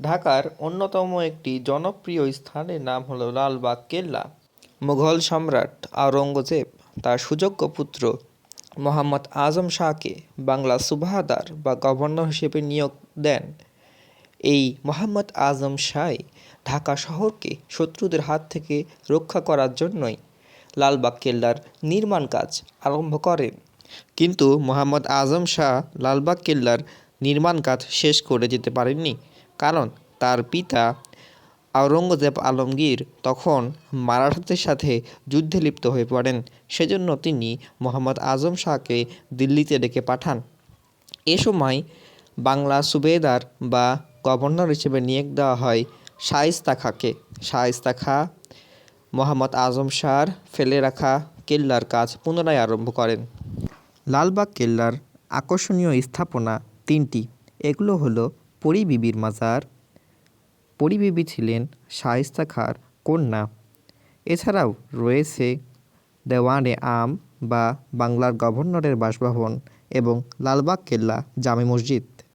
ঢাকার অন্যতম একটি জনপ্রিয় স্থানের নাম হলো লালবাগ কেল্লা। মুঘল সম্রাট আওরঙ্গজেব তার সুযোগ্য পুত্র মোহাম্মদ আজম শাহকে বাংলা সুবাহদার বা গভর্নর হিসেবে নিয়োগ দেন। এই মোহাম্মদ আজম শাহ ঢাকা শহরকে শত্রুদের হাত থেকে রক্ষা করার জন্যই লালবাগ কেল্লার নির্মাণ কাজ আরম্ভ করেন। কিন্তু মোহাম্মদ আজম শাহ লালবাগ কেল্লার নির্মাণ কাজ শেষ করে যেতে পারেননি। কারণ তার পিতা আওরঙ্গজেব আলমগীর তখন মারাঠাদের সাথে যুদ্ধে লিপ্ত হয়ে পড়েন। সেজন্য তিনি মোহাম্মদ আজম শাহকে দিল্লিতে ডেকে পাঠান। এ সময় বাংলা সুবেদার বা গভর্নর হিসেবে নিয়োগ দেওয়া হয় শায়েস্তা খাঁকে। শায়েস্তা খাঁ মোহাম্মদ আজম শাহর ফেলে রাখা কেল্লার কাজ পুনরায় আরম্ভ করেন। লালবাগ কেল্লার আকর্ষণীয় স্থাপনা তিনটি। এগুলো হলো পরিবিবির মাজার। পরিবিবি ছিলেন শায়েস্তা খাঁর কন্যা। এছাড়াও রয়েছে দেওয়ানে আম বা বাংলার গভর্নরের বাসভবন এবং লালবাগ কেল্লা জামে মসজিদ।